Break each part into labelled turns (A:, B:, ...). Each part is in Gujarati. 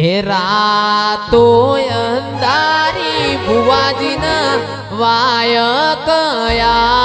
A: એ રાતો અંધારી ભુવાજીના વાય કયાયો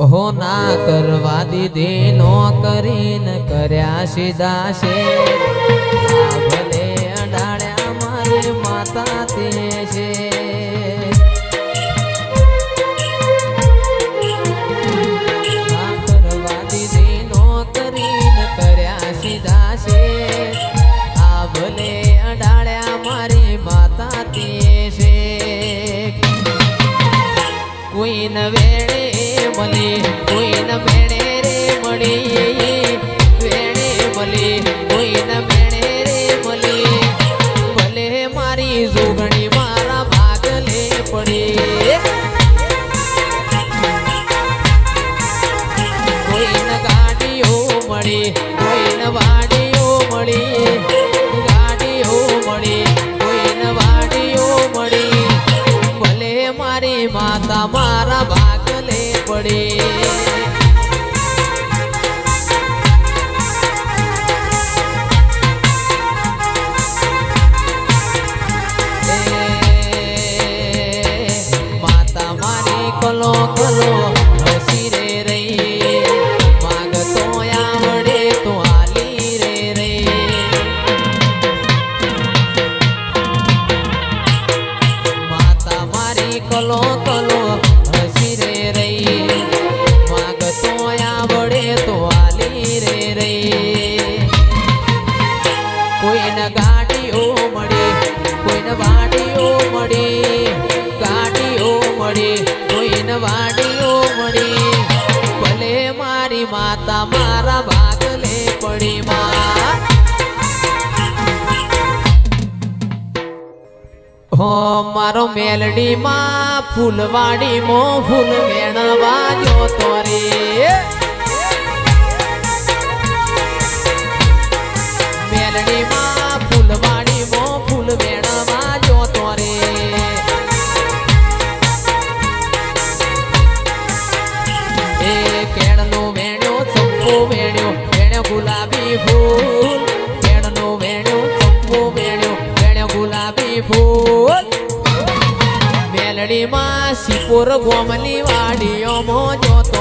A: હો ના કરવા દીધી નો કરીને કર્યા સીધા છે. ભલે અડાળ્યા મારે માતા તે છે. કરવા દીધી નો કરીને કર્યા સીધા છે. આ ભલે અડાળ્યા મારી માતા છે. કોઈન વેળે જોગણી મારા ભાગલે પડી. કોઈન ગાડીઓ મળી, કોઈન વાડીઓ મળી. ગાડીઓ મળી, કોઈન વાડીઓ મળી. ભલે મારી માતા મારા ભાગલે কলো কলো হাসির મારો મેલડી માં ફૂલવાડી મો ફૂલ મેળવા જોતો રે. મેલડી માં મેલડીમાં સિપુર ગોમલી વાડીઓ મો જોતો